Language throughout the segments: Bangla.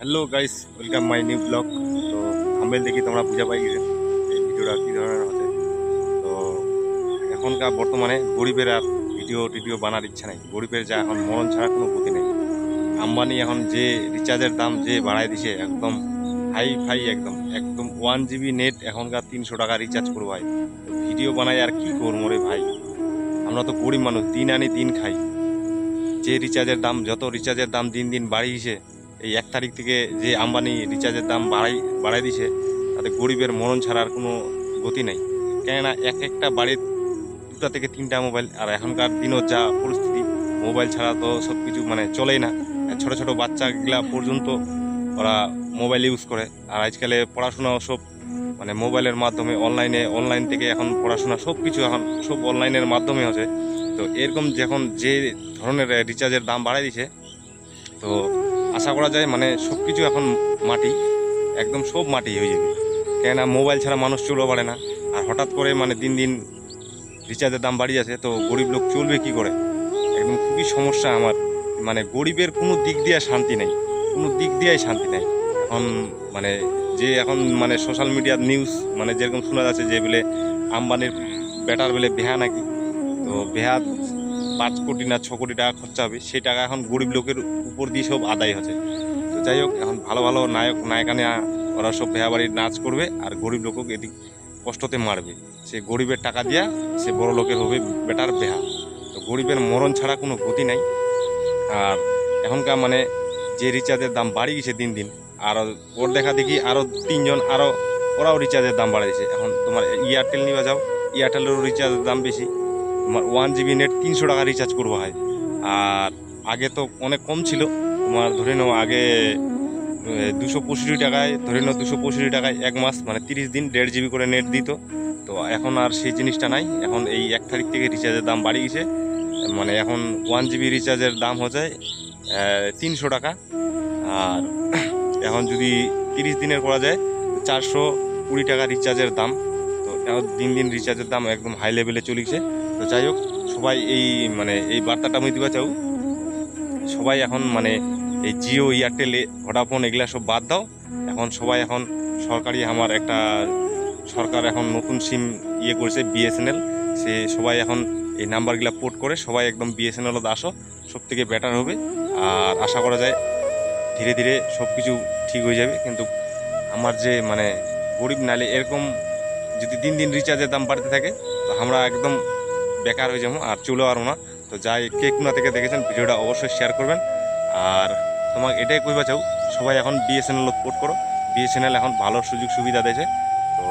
Hello guys welcome my new blog তো থাম্বেল দেখি তোমরা বুঝা পাই গেছে এই ভিডিওটা কী ধরনের হচ্ছে তো, এখনকার বর্তমানে গরিবের আর ভিডিও টিডিও বানার ইচ্ছা নেই। গরিবের যা এখন মরণ ছাড়া কোনো গতি নেই। আম্বানি এখন যে রিচার্জের দাম যে বাড়ায় দিছে, একদম হাই ফাই একদম। একদম ওয়ান জিবি নেট এখনকার তিনশো টাকা রিচার্জ করব ভাই। ভিডিও বানাই আর কি করব রে ভাই? আমরা তো গরিব মানুষ, দিন আনি দিন খাই। যে রিচার্জের দাম, যত রিচার্জের দাম দিন দিন বাড়িয়েছে এই এক তারিখ থেকে যে আম্বানি রিচার্জের দাম বাড়াই বাড়াই দিছে, তাতে গরিবের মরণ ছাড়ার কোনো গতি নেই। কেননা এক একটা বাড়ির দুটা থেকে তিনটা মোবাইল, আর এখনকার দিনের যা পরিস্থিতি, মোবাইল ছাড়া তো সব কিছু মানে চলেই না। ছোট ছোট বাচ্চাগুলা পর্যন্ত ওরা মোবাইল ইউজ করে, আর আজকালে পড়াশোনাও সব মানে মোবাইলের মাধ্যমে, অনলাইনে, অনলাইন থেকে এখন পড়াশোনা সব কিছু এখন সব অনলাইনের মাধ্যমে হচ্ছে। তো এরকম যখন যে ধরনের রিচার্জের দাম বাড়াই দিছে, তো আশা করা যায় মানে সব কিছু এখন মাটি, একদম সব মাটি হয়ে যাবে। কেননা মোবাইল ছাড়া মানুষ চলতে পারে না। আর হঠাৎ করে মানে দিন দিন রিচার্জের দাম বাড়িয়ে যাচ্ছে, তো গরিব লোক চলবে কি করে? একদম খুবই সমস্যা আমার। মানে গরিবের কোনো দিক দিয়ে শান্তি নেই। কোনো দিক দিয়েই শান্তি নেই। এখন মানে যে এখন মানে সোশ্যাল মিডিয়ার নিউজ মানে যেরকম শোনা যাচ্ছে যে বলে, আম্বানির বেটার বলে বেহা নাকি? তো বেহা পাঁচ কোটি না ছ কোটি টাকা খরচা হবে, সেই টাকা এখন গরিব লোকের উপর দিয়ে সব আদায় হচ্ছে। তো যাই হোক, এখন ভালো ভালো নায়ক, নায়িকানে ওরা সব বেহা বাড়ির নাচ করবে আর গরিব লোক এদিক কষ্টতে মারবে। সে গরিবের টাকা দিয়া সে বড় লোকের হবে বেটার বেহা তো গরিবের মরণ ছাড়া কোনো গতি নাই। আর এখনকার মানে যে রিচার্জের দাম বাড়ি গেছে দিন দিন, আর ওর দেখা দেখি আরও তিনজন আরও ওরাও রিচার্জের দাম বাড়িয়েছে এখন তোমার এয়ারটেল নিয়ে যাও এয়ারটেলেরও রিচার্জের দাম বেশি। ওয়ান জিবি নেট তিনশো টাকা রিচার্জ করব হয় আর আগে তো অনেক কম ছিল। তোমার ধরে নাও আগে দুশো পঁয়ষট্টি টাকায়, ধরে নাও দুশো পঁয়ষট্টি টাকায় এক মাস মানে তিরিশ দিন দেড় জিবি করে নেট দিত। তো এখন আর সেই জিনিসটা নাই। এখন এই এক তারিখ থেকে রিচার্জের দাম বাড়িয়ে গেছে। মানে এখন ওয়ান জিবি রিচার্জের দাম হচ্ছে তিনশো টাকা। আর এখন যদি তিরিশ দিনের করা যায় চারশো কুড়ি টাকা রিচার্জের দাম। তো এখন দিন দিন রিচার্জের দাম একদম হাই লেভেলে চলেছে। তো যাই হোক, সবাই এই মানে এই বার্তাটা আমি দিবা চাও। সবাই এখন মানে এই জিও, এয়ারটেল, ভোডাফোন এগুলা সব বাদ দাও। এখন সবাই এখন সরকারি আমার একটা সরকার এখন নতুন সিম ইয়ে করেছে, বিএসএনএল। সে সবাই এখন এই নাম্বারগুলো পোর্ট করে সবাই একদম বিএসএনএল আসো, সব থেকে বেটার হবে। আর আশা করা যায় ধীরে ধীরে সব কিছু ঠিক হয়ে যাবে। কিন্তু আমার যে মানে গরিব নালে এরকম যদি দিন দিন রিচার্জের দাম বাড়তে থাকে, তো আমরা একদম বেকার হয়ে যাব, আর চলে পারব না। তো যাই, কে কোনা থেকে দেখেছেন, ভিডিওটা অবশ্যই শেয়ার করবেন। আর তোমাকে এটাই কইবা চাও, সবাই এখন বিএসএনএল পোর্ট করো। বিএসএনএল এখন ভালো সুযোগ সুবিধা দিয়েছে। তো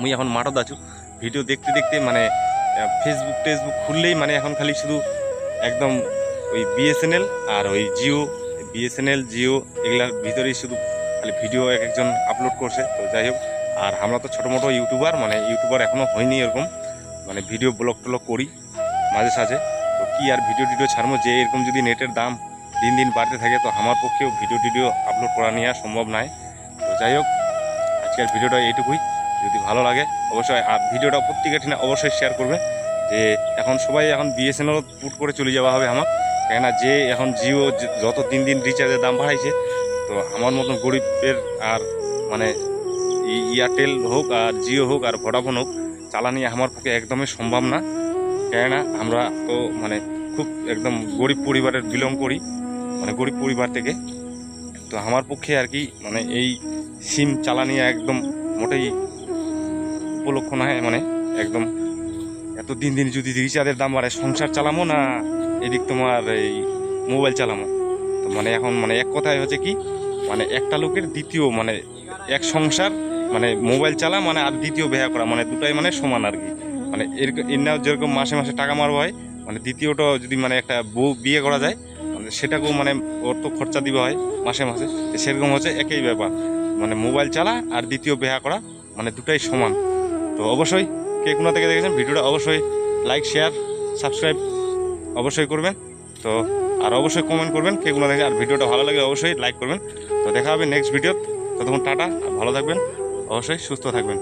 মুই এখন মাঠত আছো। ভিডিও দেখতে দেখতে মানে ফেসবুক টেসবুক খুললেই মানে এখন খালি শুধু একদম ওই বিএসএনএল আর ওই জিও বিএসএনএল জিও এগুলার ভিতরেই শুধু খালি ভিডিও এক একজন আপলোড করছে। তো যাই হোক, আর আমরা তো ছোটো মোটো ইউটিউবার মানে ইউটিউবার এখনও হয়নি এরকম। মানে ভিডিও ব্লগ টলগ করি মাঝে সাঝে। তো কি আর ভিডিও টিডিও ছাড়বো? যে এরকম যদি নেটের দাম দিন দিন বাড়তে থাকে, তো আমার পক্ষেও ভিডিও টিডিও আপলোড করা নেওয়া সম্ভব নয়। তো যাই হোক, আজকের ভিডিওটা এইটুকুই। যদি ভালো লাগে, অবশ্যই আর ভিডিওটা প্রত্যেকে ঠিনা অবশ্যই শেয়ার করবে। যে এখন সবাই এখন বিএসএনএল পুট করে চলে যাওয়া হবে আমার। কেননা যে এখন জিও যত দিন দিন রিচার্জের দাম বাড়াইছে, তো আমার মতন গরিবের আর মানে এয়ারটেল হোক আর জিও হোক আর ভোডাফোন হোক চালানি আমার পক্ষে একদমই সম্ভব না। কেননা আমরা তো মানে খুব একদম গরিব পরিবারের বিলং করি মানে গরিব পরিবার থেকে। তো আমার পক্ষে আর কি মানে এই সিম চালানি একদম মোটেই উপলক্ষ নয় মানে একদম এত দিন দিন যদি রিচার্জের দাম বাড়ে, সংসার চালামো না, এদিক তোমার এই মোবাইল চালামো? তো মানে এখন মানে এক কথায় হচ্ছে কি মানে একটা লোকের দ্বিতীয় মানে এক সংসার মানে মোবাইল চালা মানে আর দ্বিতীয় বেহা করা মানে দুটাই মানে সমান আর কি। মানে এরকম এর যেরকম মাসে মাসে টাকা মারবো হয় মানে দ্বিতীয়টা যদি মানে একটা বউ বিয়ে করা যায় মানে সেটাকেও মানে তো খরচা দিবা হয় মাসে মাসে। সেরকম হচ্ছে একই ব্যাপার। মানে মোবাইল চালা আর দ্বিতীয় বেহা করা মানে দুটাই সমান। তো অবশ্যই কে কোনো থেকে দেখেছেন ভিডিওটা অবশ্যই লাইক, শেয়ার, সাবস্ক্রাইব অবশ্যই করবেন। তো আর অবশ্যই কমেন্ট করবেন কে কোনো দেখে আর ভিডিওটা ভালো লাগে অবশ্যই লাইক করবেন। তো দেখা হবে নেক্সট ভিডিও ততক্ষণ টাটা, আর ভালো থাকবেন। অবশ্যই সুস্থ থাকবেন।